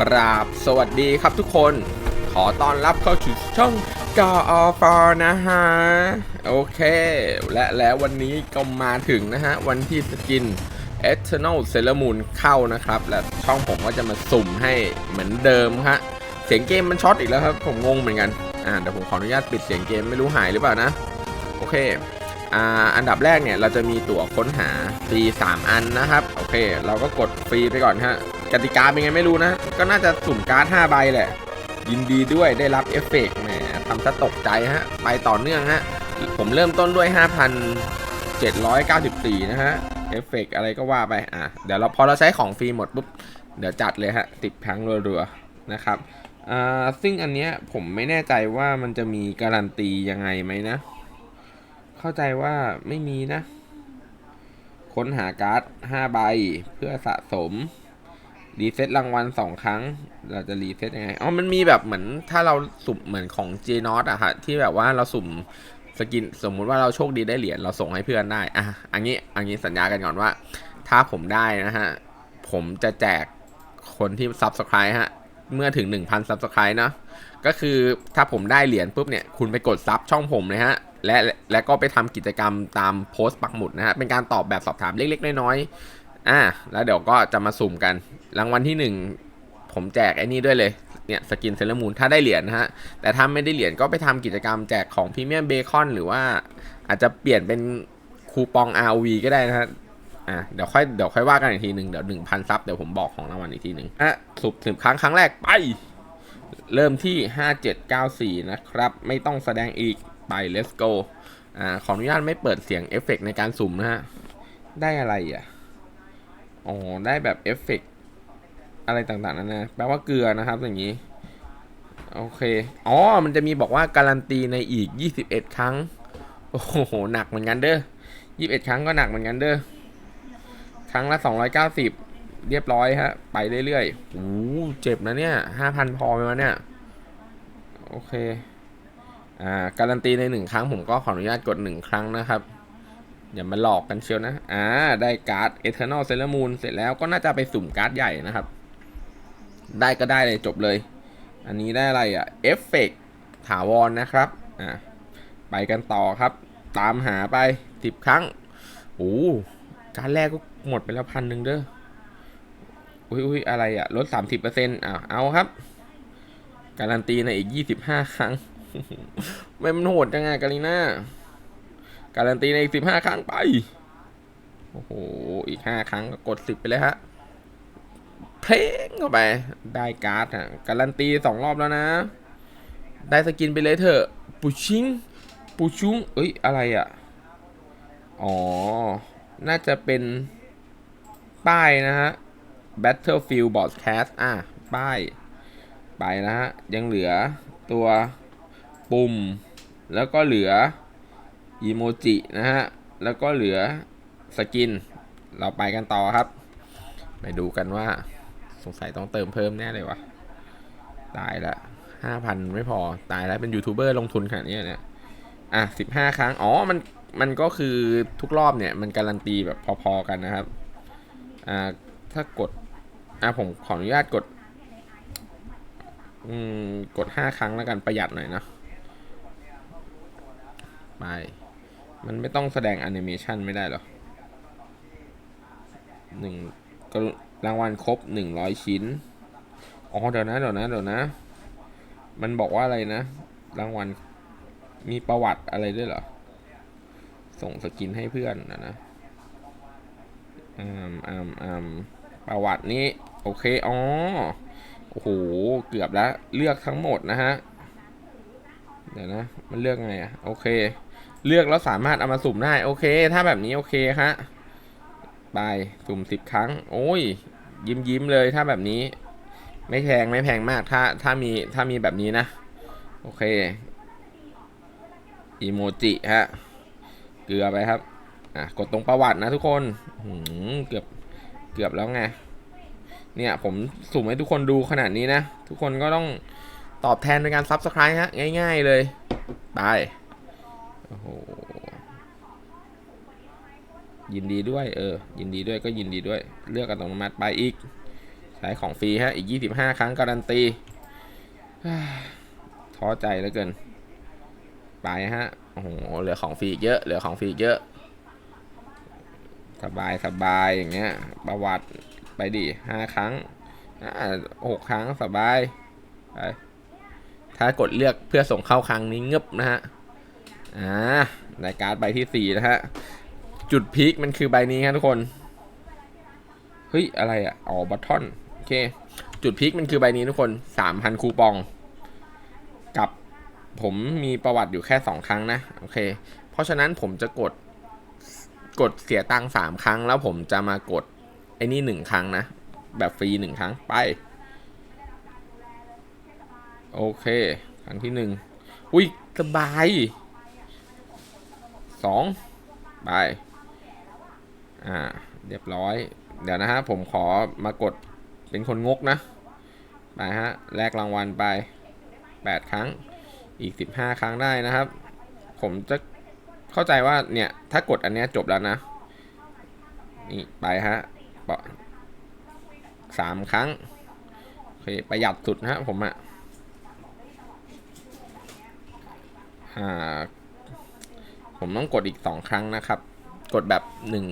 กราบสวัสดีครับทุกคน ขอต้อนรับเข้าสู่ช่องกอฟนะฮะ โอเค และแล้ววันนี้ก็มาถึงนะฮะ วันที่สกิน Eternal c e l e r Moon เข้านะครับ และช่องผมก็จะมาสุ่มให้เหมือนเดิมฮะ เสียงเกมมันช็อตอีกแล้วครับ ผมงงเหมือนกัน อ่าเดี๋ยวผมขออนุญาตปิดเสียงเกมไม่รู้หายหรือเปล่านะ โอเคอ่าอันดับแรกเนี่ยเราจะมีตั๋วค้นหาฟรี 3 อันนะครับ โอเค เราก็กดฟรีไปก่อนฮะ กติกาเป็นไงไม่รู้นะ ก็น่าจะสุ่มการ์ด5ใบแหละ ยินดีด้วยได้รับเอฟเฟกต์แหมทำซะตกใจฮะ ไปต่อเนื่องฮะ ผมเริ่มต้นด้วย 5,794 นะฮะ เอฟเฟกต์อะไรก็ว่าไป อะ เดี๋ยวเราพอเราใช้ของฟรีหมดปุ๊บ เดี๋ยวจัดเลยฮะ ติดพังรัวๆ นะครับ อ่า ซึ่งอันเนี้ยผมไม่แน่ใจว่ามันจะมีการันตียังไงไหมนะ เข้าใจว่าไม่มีนะ ค้นหาการ์ด 5 ใบเพื่อสะสม รีเซ็ตรางวัล2ครั้ง เราจะรีเซ็ตยังไง อ๋อ มันมีแบบเหมือนถ้าเราสุ่มเหมือนของ J n o t อะฮะที่แบบว่าเราสุ่มสกินสมมุติว่าเราโชคดีได้เหรียญเราส่งให้เพื่อนได้ อะ อันนี้ อันนี้สัญญากันก่อนว่า ถ้าผมได้นะฮะ ผมจะแจกคนที่ Subscribe ฮะ เมื่อถึง 1,000 Subscribe เนอะก็คือถ้าผมได้เหรียญปุ๊บเนี่ย คุณไปกดซับช่องผมเลยฮะ และ และก็ไปทำกิจกรรมตามโพสต์ปักหมุดนะฮะ เป็นการตอบแบบสอบถามเล็กๆ น้อยๆอ่าแล้วเดี๋ยวก็จะมาสุ่มกัน รางวัลที่1ผมแจกไอ้นี่ด้วยเลยเนี่ยสกินเซเลมูนถ้าได้เหรียญนะฮะ แต่ถ้าไม่ได้เหรียญก็ไปทำกิจกรรมแจกของพรีเมียมเบคอนหรือว่าอาจจะเปลี่ยนเป็นคูปอง RV ก็ได้นะฮะอะเดี๋ยวค่อยเดี๋ยวค่อยว่ากันอีกทีหนึ่งเดี๋ยวหนึ่งพันซับเดี๋ยวผมบอกของรางวัลอีกทีหนึ่งอะสุบสิบครั้งครั้งแรกไป เริ่มที่5794นะครับ ไม่ต้องแสดงอีกไป let's go อ่าขออนุญาตไม่เปิดเสียงเอฟเฟกต์ในการสุ่มนะฮะ ได้อะไรอะอ๋อได้แบบเอฟเฟกต์ อะไรต่างๆนั่นนะแปลว่าเกลือนะครับอย่างนี้โอเค อ๋อ มันจะมีบอกว่าการันตีในอีก 21 ครั้ง โอ้โห หนักเหมือนกันเด้อ21 ครั้งก็หนักเหมือนกันเด้อ ครั้งละ 290 เรียบร้อยฮะ ไปเรื่อยๆโอ้เจ็บนะเนี่ย 5,000 พอไหมวะเนี่ย โอเค อ่า การันตีในหนึ่งครั้งผมก็ขออนุญาตกดหนึ่งครั้งนะครับ อย่ามาหลอกกันเชียวนะ อ่า ได้การ์ด Eternal c e l e r Moon เสร็จแล้วก็น่าจะไปสุ่มการ์ดใหญ่นะครับ ได้ก็ได้เลยจบเลย อันนี้ได้อะไรอะเอฟเฟกถาวรนะครับอ่าไปกันต่อครับ ตามหาไปสิบครั้งโอ้การแรกก็หมดไปแล้วพันหนึ่งเด้ออุ้ยอุ้ยอะไรอะลดสามสิบเปอร์เซ็นต์อ่าเอาครับ การันตีในอีกยี่สิบห้าครั้งไม่มันโหดจังไงกาลิน่าการันตีในอีกสิบห้าครั้งไป โอ้โห อีกห้าครั้งก็กดสิบไปเลยฮะ เพลงเข้าไป ได้การ์ดอะการันตีสองรอบแล้วนะ ได้สกินไปเลยเถอะปูชิงปูชุงเอ้ย อะไรอะ อ๋อ น่าจะเป็นป้ายนะฮะ Battlefield Broadcast อะ ป้าย ไปนะฮะ ยังเหลือตัวปุ่ม แล้วก็เหลืออีโมจินะฮะ แล้วก็เหลือสกิน เราไปกันต่อครับ ไปดูกันว่า สงสัยต้องเติมเพิ่มแน่เลยวะตายละห้าพันไม่พอตายแล้วเป็นยูทูบเบอร์ลงทุนขนาดนี้เนี่ยอะสิบห้าครั้ง อ๋อ มัน มันก็คือทุกรอบเนี่ย มันการันตีแบบพอๆกันนะครับ อ่า ถ้ากด อะผมขออนุญาตกด อืม กดห้าครั้งแล้วกันประหยัดหน่อยนะ ไป มันไม่ต้องแสดงแอนิเมชันไม่ได้หรอหนึ่งก็ รางวัลครบหนึ่งร้อยชิ้น อ๋อเดี๋ยวนะเดี๋ยวนะเดี๋ยวนะ มันบอกว่าอะไรนะ รางวัลมีประวัติอะไรด้วยเหรอ ส่งสกินให้เพื่อนนะนะอืมอืมอืมประวัตินี้ โอเค อ๋อ โอ้โห เกือบแล้ว เลือกทั้งหมดนะฮะ เดี๋ยวนะ มันเลือกไงอะโอเค เลือกแล้วสามารถเอามาสุ่มได้ โอเค ถ้าแบบนี้โอเคฮะไปสุ่มสิบครั้ง โอ้ย ยิ้มยิ้มเลยถ้าแบบนี้ ไม่แพงไม่แพงมากถ้าถ้ามีถ้ามีแบบนี้นะ โอเคอีโมจิฮะเกลือไปครับอะกดตรงประวัตินะทุกคนเกือบเกือบแล้วไงเนี่ยผมสุ่มให้ทุกคนดูขนาดนี้นะ ทุกคนก็ต้องตอบแทนในการซับสไคร b e ฮะ ง่าย ๆเลย ไป โอ้โห ยินดีด้วย เออ ยินดีด้วยก็ยินดีด้วย เลือกอัตโนมัติไปอีก ใช้ของฟรีฮะ อีก 25 ครั้งการันตี ท้อใจเหลือเกิน ไปฮะ โอ้โห เหลือของฟรีเยอะ เหลือของฟรีเยอะ สบายสบายอย่างเงี้ย ประวัติไปดิห้าครั้งหกครั้งสบาย ไป ถ้ากดเลือกเพื่อส่งเข้าครั้งนี้เงึบนะฮะ อ่า รายการดใบที่สี่นะฮะ จุดพีคมันคือใบนี้ครับทุกคน เฮ้ย อะไรอะ อ๋อ บัตทอน โอเค จุดพีคมันคือใบนี้ทุกคน3,000คูปอง กับผมมีประวัติอยู่แค่2ครั้งนะ โอเค เพราะฉะนั้นผมจะกด กดเสียตังค์สามครั้ง แล้วผมจะมากด ไอ้นี่หนึ่งครั้งนะ แบบฟรีหนึ่งครั้ง ไป โอเค ครั้งที่หนึ่งอุ้ย สบายสองไป อ่า เรียบร้อย เดี๋ยวนะฮะ ผมขอมากดเป็นคนงกนะ ไปฮะ แลกรางวัลไป 8 ครั้ง อีก 15 ครั้งได้นะครับ ผมจะเข้าใจว่าเนี่ย ถ้ากดอันเนี้ยจบแล้วนะ นี่ไปฮะปะสามครั้ง โอเค ประหยัดสุดนะฮะผมอะอ่าผมต้องกดอีกสองครั้งนะครับ กดแบบหนึ่ง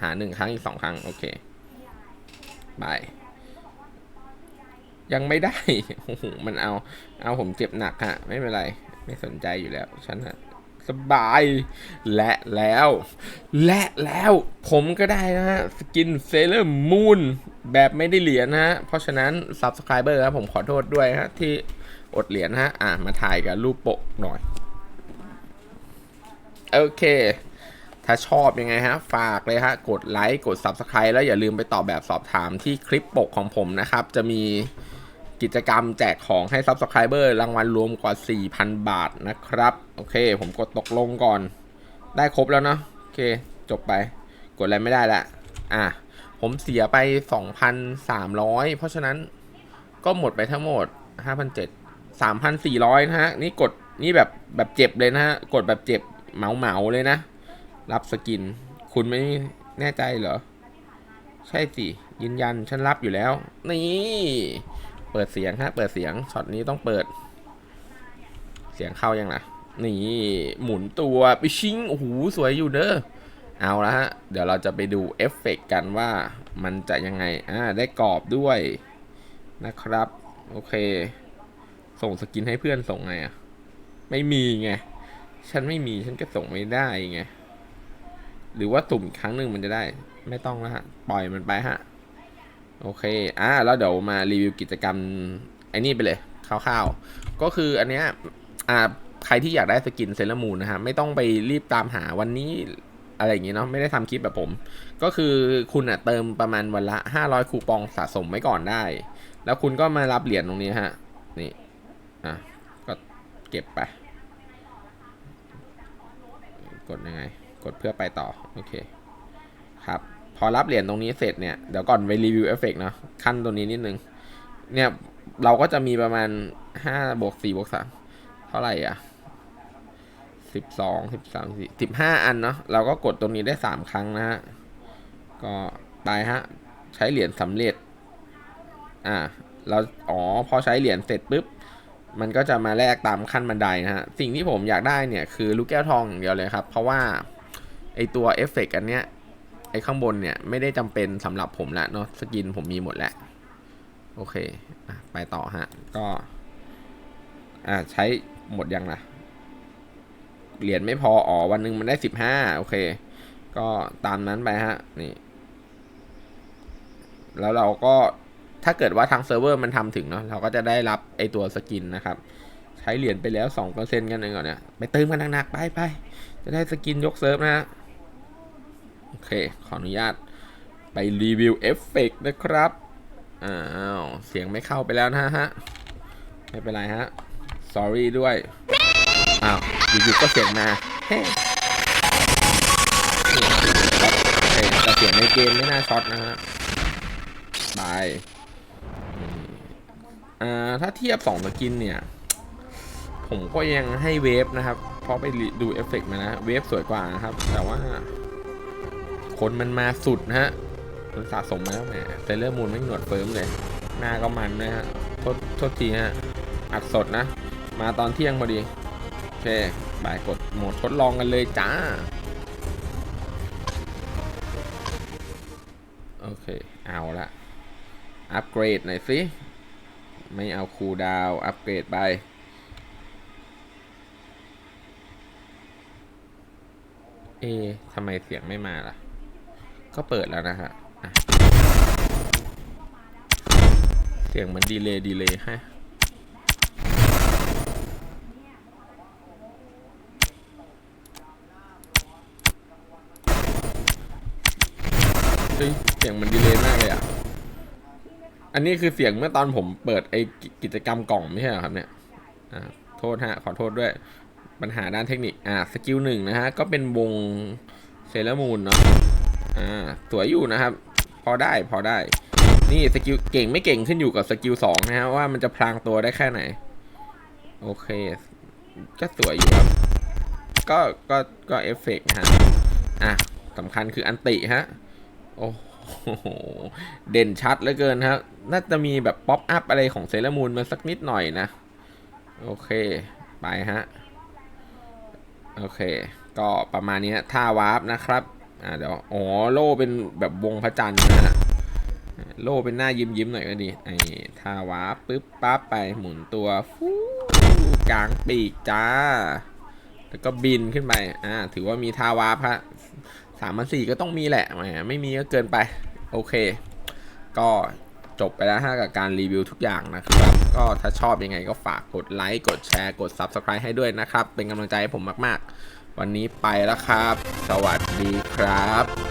หาหนึ่งครั้งอีกสองครั้ง โอเคบายยังไม่ได้โอ้โหมันเอา เอาผมเจ็บหนักฮะ ไม่เป็นไร ไม่สนใจอยู่แล้ว ฉันฮะ สบาย และแล้ว และแล้ว ผมก็ได้นะฮะ สกินเซเลอร์มูนแบบไม่ได้เหรียญนะฮะ เพราะฉะนั้น Subscriber ครับผมขอโทษด้วยฮะ ที่อดเหรียญฮะ อะ มาถ่ายกับรูปโปะหน่อย โอเค ถ้าชอบยังไงฮะ ฝากเลยฮะ กดไลค์กด Subscribe แล้วอย่าลืมไปตอบแบบสอบถามที่คลิปปกของผมนะครับ จะมีกิจกรรมแจกของให้ Subscriber รางวัลรวมกว่า 4,000 บาทนะครับ โอเค ผมกดตกลงก่อน ได้ครบแล้วเนาะโอเค จบไป กดอะไรไม่ได้ละ อะ ผมเสียไป 2,300 เพราะฉะนั้นก็หมดไปทั้งหมด 5,700 3,400 นะฮะ นี่กดนี่แบบแบบเจ็บเลยนะฮะ กดแบบเจ็บเหมาเหมาเลยนะ รับสกิน คุณไม่แน่ใจเหรอ ใช่สิ ยืนยันฉันรับอยู่แล้ว นี่ เปิดเสียงฮะ เปิดเสียงช็อตนี้ต้องเปิด เสียงเข้ายังล่ะ นี่ หมุนตัวไปชิงโอ้โหสวยอยู่เด้อเอาละฮะ เดี๋ยวเราจะไปดูเอฟเฟกต์กันว่ามันจะยังไง อ่า ได้กรอบด้วยนะครับ โอเค ส่งสกินให้เพื่อนส่งไงอะไม่มีไง ฉันไม่มีฉันก็ส่งไม่ได้ไง หรือว่าตุ่มครั้งหนึ่งมันจะได้ ไม่ต้องแล้วฮะ ปล่อยมันไปฮะ โอเค อ่าแล้วเดี๋ยวมารีวิวกิจกรรมไอ้นี่ไปเลยคร่าวๆ ก็คืออันเนี้ย อ่า ใครที่อยากได้สกินเซเลมูนนะฮะ ไม่ต้องไปรีบตามหาวันนี้อะไรอย่างงี้เนาะ ไม่ได้ทำคลิปแบบผม ก็คือคุณอะเติมประมาณวันละ 500 คูปองสะสมไว้ก่อนได้ แล้วคุณก็มารับเหรียญตรงนี้ฮะ นี่ อะ ก็เก็บไป กดยังไง กดเพื่อไปต่อ โอเค ครับ พอรับเหรียญตรงนี้เสร็จเนี่ย เดี๋ยวก่อนไปรีวิวเอฟเฟกต์เนาะขั้นตัวนี้นิดนึง เนี่ยเราก็จะมีประมาณ5บวก4บวก3เท่าไหร่อะ12 13 14 15อันเนาะเราก็กดตรงนี้ได้3ครั้งนะฮะ ก็ไปฮะ ใช้เหรียญสำเร็จ อ่า เราอ๋อพอใช้เหรียญเสร็จปุ๊บมันก็จะมาแลกตามขั้นบันไดนะฮะ สิ่งที่ผมอยากได้เนี่ยคือลูกแก้วทองอย่างเดียวเลยครับ เพราะว่า ไอตัวเอฟเฟกต์อันเนี้ยไอข้างบนเนี่ยไม่ได้จำเป็นสำหรับผมละเนาะสกินผมมีหมดแล้ว โอเคอไปต่อฮะ ก็ อ่าใช้หมดยังล่ะ เหรียญไม่พออ๋อวันหนึ่งมันได้สิบห้าโอเค ก็ตามนั้นไปฮะ นี่ แล้วเราก็ถ้าเกิดว่าทางเซิร์ฟเวอร์มันทำถึงเนาะเราก็จะได้รับไอตัวสกินนะครับใช้เหรียญไปแล้วสองเปอร์เซ็นต์กันเองก่อนเนี่ย ไปเติมกันหนักๆไปไป จะได้สกินยกเซิร์ฟนะฮะ โอเค ขออนุญาตไปรีวิวเอฟเฟกต์นะครับ อ้าว เสียงไม่เข้าไปแล้วนะฮะ ไม่เป็นไรฮะ sorry ด้วย อ้าวอยู่ๆก็เสียงมาเฮ้โอเคแต่เสียงในเกมไม่น่าช็อตนะฮะบายอ่า ถ้าเทียบสองสกินเนี่ย ผมก็ยังให้เวฟนะครับ เพราะไปดูเอฟเฟกต์มานะ เวฟสวยกว่านะครับ แต่ว่า คนมันมาสุดนะฮะมันสะสมมาแล้วแหมเซเลอร์มูนไม่หนวดเฟิร์มเลย หน้าก็มันนะฮะโทษโทษทีฮะ อัดสดนะ มาตอนเที่ยงพอดี โอเคบ่ายกดโหมดทดลองกันเลยจ้า โอเค เอาละอัปเกรดหน่อยสิ ไม่เอาคูดาว อัปเกรดไปเอทำไมเสียงไม่มาล่ะ ก็เปิดแล้วนะฮะ เสียงมันดีเลย์ดีเลย์ฮะเฮ้เสียงมันดีเลย์มากเลยอะ อันนี้คือเสียงเมื่อตอนผมเปิดไอกิกิจกรรมกล่องไม่ใช่เหรอครับเนี่ยอ่าโทษฮะ ขอโทษด้วย ปัญหาด้านเทคนิค อ่า สกิลหนึ่งนะฮะ ก็เป็นวงเซเลอร์มูนเนาะ อ่าสวยอยู่นะครับ พอได้พอได้ นี่สกิลเก่งไม่เก่งขึ้นอยู่กับสกิลสองนะฮะว่ามันจะพลางตัวได้แค่ไหน โอเค ก็สวยอยู่ครับ ก็ก็ก็เอฟเฟกต์นะฮะอะสำคัญคืออันติฮะ โอ้โห เด่นชัดเหลือเกินครับ น่าจะมีแบบป๊อปอัพอะไรของเซเลมูนมาสักนิดหน่อยนะ โอเค ไปฮะ โอเค ก็ประมาณนี้ท่าวาร์ปนะครับ อ่าเดี๋ยวอ๋อโล่เป็นแบบวงพระจันทร์นะฮะโล่เป็นหน้ายิ้มยิ้มๆหน่อยก็ดีไอ้ทาวาปปึ๊บปั๊บไปหมุนตัวฟูกลางปีกจ้า แล้วก็บินขึ้นไปอ่าถือว่ามีทาวาร์ปฮะสามพันสี่ก็ต้องมีแหละแหมไม่มีก็เกินไป โอเค ก็จบไปแล้วฮะกับการรีวิวทุกอย่างนะครับ ก็ถ้าชอบยังไงก็ฝากกดไลค์ กดแชร์ กด Subscribe ให้ด้วยนะครับ เป็นกำลังใจให้ผมมาก ๆ วันนี้ไปแล้วครับ สวัสดีครับ